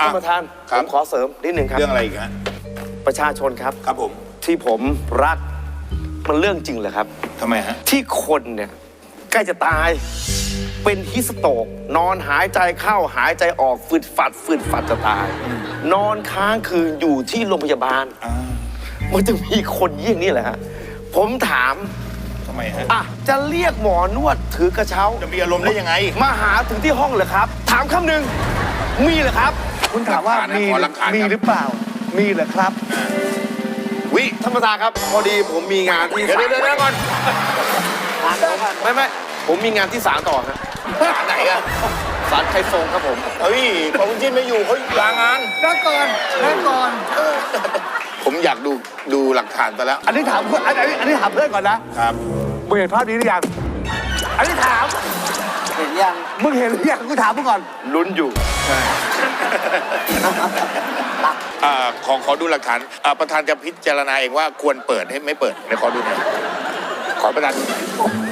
อะท่านประธานครัผบ มขอเสริมนิดหนึ่งครับ เรื่องอะไรอีกฮะประชาชนครับ ครับผมที่ผมรักมันเรื่องจริงเหรอครับ ทำไมฮะ ที่คนเนี่ยใกล้จะตายเป็นฮิสโตกนอนหายใจเข้าหายใจออกฝืดฝัดฝืดฝัดจะตาย นอนค้างคืนอยู่ที่โรงพยาบาล อ่ามันจะมีคนเยี่ยงนี่แหละฮะผมถามทำไมฮะ อะจะเรียกหมอนวดถือกระเช้าจะมีอารมณ์ได้ยังไง มาหาถึงที่ห้องเหรอครับ ถามคำหนึ่งมีเหรอครับ คุณถามว่าหลักฐานนะมีขอหลักฐานครับมีหรือเปล่า มีเหรอครับ วิท่านประธานครับ พอดีผมมีงานที่เดี๋ยวศาลเดี๋ยวเดี๋ยวก่อนไม่ไม่ผมมีงานที่ศาลต่อฮะศาลไหนอะศาลไทยทรงครับผมเฮ้ยพอคุณจิ้นไม่อยู่เขาลางานนั่งก่อนนั่งก่อนผมอยากดูดูหลักฐานไปแล้ว อันนี้ถามเพื่อนอันนี้อันนี้ถามเพื่อนก่อนนะครับมึงเห็นภาพนี้หรือยัง อันนี้ถาม เห็นยัง มึงเห็นหรือยังกูถามมึงก่อน ลุ้นอยู่ อ่าขอขอดูหลักฐานอ่าประธานจะพิจารณาเองว่าควรเปิดให้ไม่เปิดเดี๋ยวขอดูหน่อยขอประธานดูหน่อย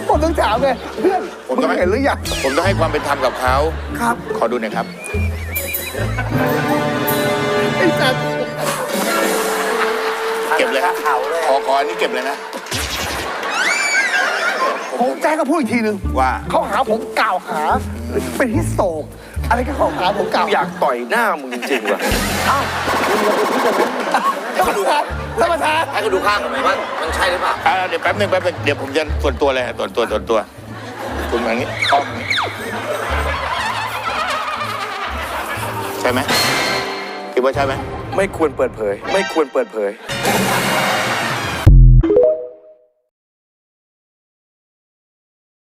ผมต้องถามเลยเพื่อนผมมึต้องงให้ เห็นหรือยังผมต้องให้ความเป็นธรรมกับเขาครับขอดูหน่อยครับ ไอ้สัตว์เก็บเลยฮะเขาเลย ขอขออันนี้เก็บเลยนะ ผมแจ้งก็พูดอีกทีหนึ่งว่า เขาหาผมกล่าวหา เป็นฮิสโตกอะไรก็เขาหาผมกล่าวอยากต่อยหน้ามึงจริงๆว่ะท่านประธานท่านประธานให้กูดูข้างหน่อยไหมว่ามันใช่หรือเปล่าอ่าเดี๋ยวแป๊บหนึงแป๊บหนึงเดี๋ยวผมจะส่วนตัวเลยฮะส่วนตัวส่วนตัวคุณอย่างนี้อ้อมอย่างนี้ใช่ไหมคิดว่าใช่ไหมไม่ควรเปิดเผย ไม่ควรเปิดเผย